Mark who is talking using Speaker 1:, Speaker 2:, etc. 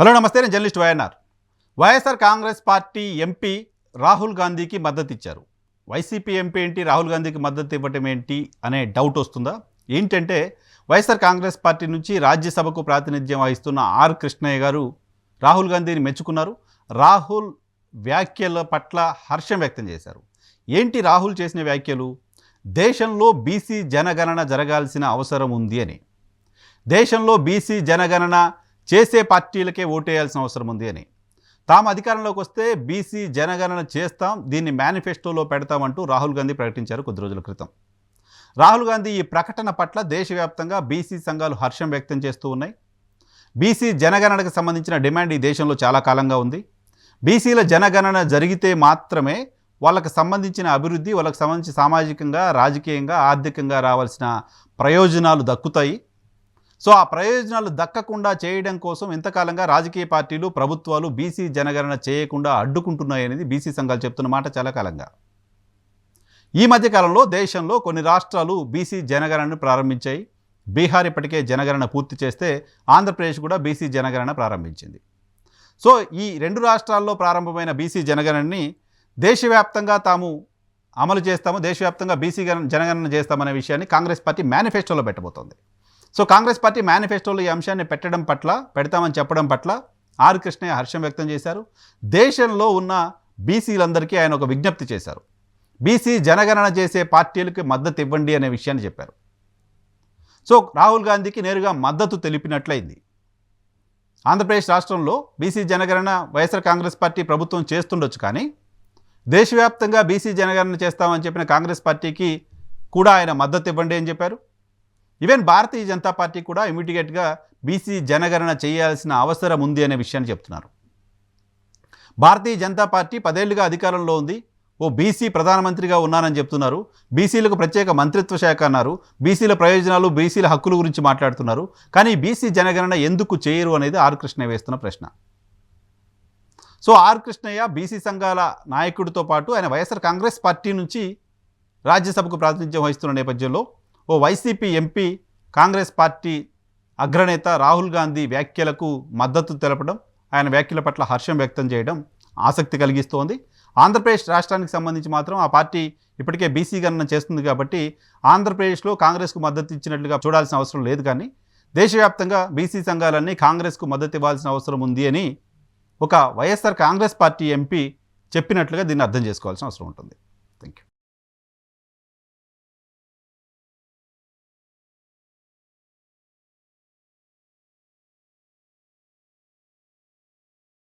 Speaker 1: Hello నమస్తే నేను journalist YNR. YSR Congress party MP Rahul గాంధీకి మద్దతు ఇచ్చారు. వైసీపీ ఎంపీ ఏంటి రాహుల్ గాంధీకి మద్దతు ఇవ్వటం ఏంటి అనే డౌట్ వస్తుందా? ఏంటంటే వైఎస్ఆర్ కాంగ్రెస్ పార్టీ నుంచి రాజ్యసభకు ప్రాతినిధ్యం వహిస్తున్న ఆర్ కృష్ణయ్య గారు రాహుల్ గాంధీని మెచ్చుకున్నారు. రాహుల్ వ్యాఖ్యల పట్ల హర్షం వ్యక్తం చేశారు. ఏంటి రాహుల్ చేసిన వ్యాఖ్యలు? దేశంలో బీసీ జనగణన జరగాల్సిన అవసరం ఉంది అని. దేశంలో బీసీ జనగణన చేసే పార్టీలకే ఓటేయాల్సిన అవసరం ఉంది అని. తాము అధికారంలోకి వస్తే బీసీ జనగణన చేస్తాం దీన్ని మేనిఫెస్టోలో పెడతామంటూ రాహుల్ గాంధీ ప్రకటించారు కొద్ది రోజుల క్రితం. రాహుల్ గాంధీ ఈ ప్రకటన పట్ల దేశవ్యాప్తంగా బీసీ సంఘాలు హర్షం వ్యక్తం చేస్తూ ఉన్నాయి. బీసీ జనగణనకు సంబంధించిన డిమాండ్ ఈ దేశంలో చాలా కాలంగా ఉంది. బీసీల జనగణన జరిగితే మాత్రమే వాళ్ళకు సంబంధించిన అభివృద్ధి వాళ్ళకి సంబంధించి సామాజికంగా రాజకీయంగా ఆర్థికంగా రావాల్సిన ప్రయోజనాలు దక్కుతాయి. సో ఆ ప్రయోజనాలు దక్కకుండా చేయడం కోసం ఇంతకాలంగా రాజకీయ పార్టీలు ప్రభుత్వాలు బీసీ జనగణన చేయకుండా అడ్డుకుంటున్నాయనేది బీసీ సంఘాలు చెప్తున్న మాట చాలా కాలంగా. ఈ మధ్యకాలంలో దేశంలో కొన్ని రాష్ట్రాలు బీసీ జనగణనను ప్రారంభించాయి. బీహార్ ఇప్పటికే జనగణన పూర్తి చేస్తే ఆంధ్రప్రదేశ్ కూడా బీసీ జనగణన ప్రారంభించింది. సో ఈ రెండు రాష్ట్రాల్లో ప్రారంభమైన బీసీ జనగణనని దేశవ్యాప్తంగా తాము అమలు చేస్తాము దేశవ్యాప్తంగా బీసీ జనగణన చేస్తామనే విషయాన్ని కాంగ్రెస్ పార్టీ మేనిఫెస్టోలో పెట్టబోతోంది. సో కాంగ్రెస్ పార్టీ మేనిఫెస్టోలో ఈ అంశాన్ని పెట్టడం పట్ల పెడతామని చెప్పడం పట్ల ఆర్ కృష్ణయ్య హర్షం వ్యక్తం చేశారు. దేశంలో ఉన్న బీసీలందరికీ ఆయన ఒక విజ్ఞప్తి చేశారు. బీసీ జనగణన చేసే పార్టీలకు మద్దతు ఇవ్వండి అనే విషయాన్ని చెప్పారు. సో రాహుల్ గాంధీకి నేరుగా మద్దతు తెలిపినట్లయింది. ఆంధ్రప్రదేశ్ రాష్ట్రంలో బీసీ జనగణన వైఎస్ఆర్ కాంగ్రెస్ పార్టీ ప్రభుత్వం చేస్తుండొచ్చు కానీ దేశవ్యాప్తంగా బీసీ జనగణన చేస్తామని చెప్పిన కాంగ్రెస్ పార్టీకి కూడా ఆయన మద్దతు ఇవ్వండి అని చెప్పారు. ఈవెన్ భారతీయ జనతా పార్టీ కూడా ఇమీడియట్గా బీసీ జనగణన చేయాల్సిన అవసరం ఉంది అనే విషయాన్ని చెప్తున్నారు భారతీయ జనతా పార్టీ పదేళ్ళుగా అధికారంలో ఉంది ఓ బీసీ ప్రధానమంత్రిగా ఉన్నానని చెప్తున్నారు బీసీలకు ప్రత్యేక మంత్రిత్వ శాఖ అన్నారు బీసీల ప్రయోజనాలు బీసీల హక్కుల గురించి మాట్లాడుతున్నారు కానీ బీసీ జనగణన ఎందుకు చేయరు అనేది ఆర్ కృష్ణ వేస్తున్న ప్రశ్న సో ఆర్ కృష్ణయ్య బీసీ సంఘాల నాయకుడితో పాటు ఆయన వైఎస్ఆర్ కాంగ్రెస్ పార్టీ నుంచి రాజ్యసభకు ప్రాతినిధ్యం వహిస్తున్న నేపథ్యంలో ఓ వైసీపీ ఎంపీ కాంగ్రెస్ పార్టీ అగ్రనేత రాహుల్ గాంధీ వ్యాఖ్యలకు మద్దతు తెలపడం ఆయన వ్యాఖ్యల పట్ల హర్షం వ్యక్తం చేయడం ఆసక్తి కలిగిస్తోంది. ఆంధ్రప్రదేశ్ రాష్ట్రానికి సంబంధించి మాత్రం ఆ పార్టీ ఇప్పటికే బీసీ గణన చేస్తుంది కాబట్టి ఆంధ్రప్రదేశ్లో కాంగ్రెస్కు మద్దతు ఇచ్చినట్లుగా చూడాల్సిన అవసరం లేదు కానీ దేశవ్యాప్తంగా బీసీ సంఘాలన్నీ కాంగ్రెస్కు మద్దతు ఇవ్వాల్సిన అవసరం ఉంది అని ఒక వైఎస్ఆర్ కాంగ్రెస్ పార్టీ ఎంపీ చెప్పినట్లుగా దీన్ని అర్థం చేసుకోవాల్సిన అవసరం ఉంటుంది. Thank you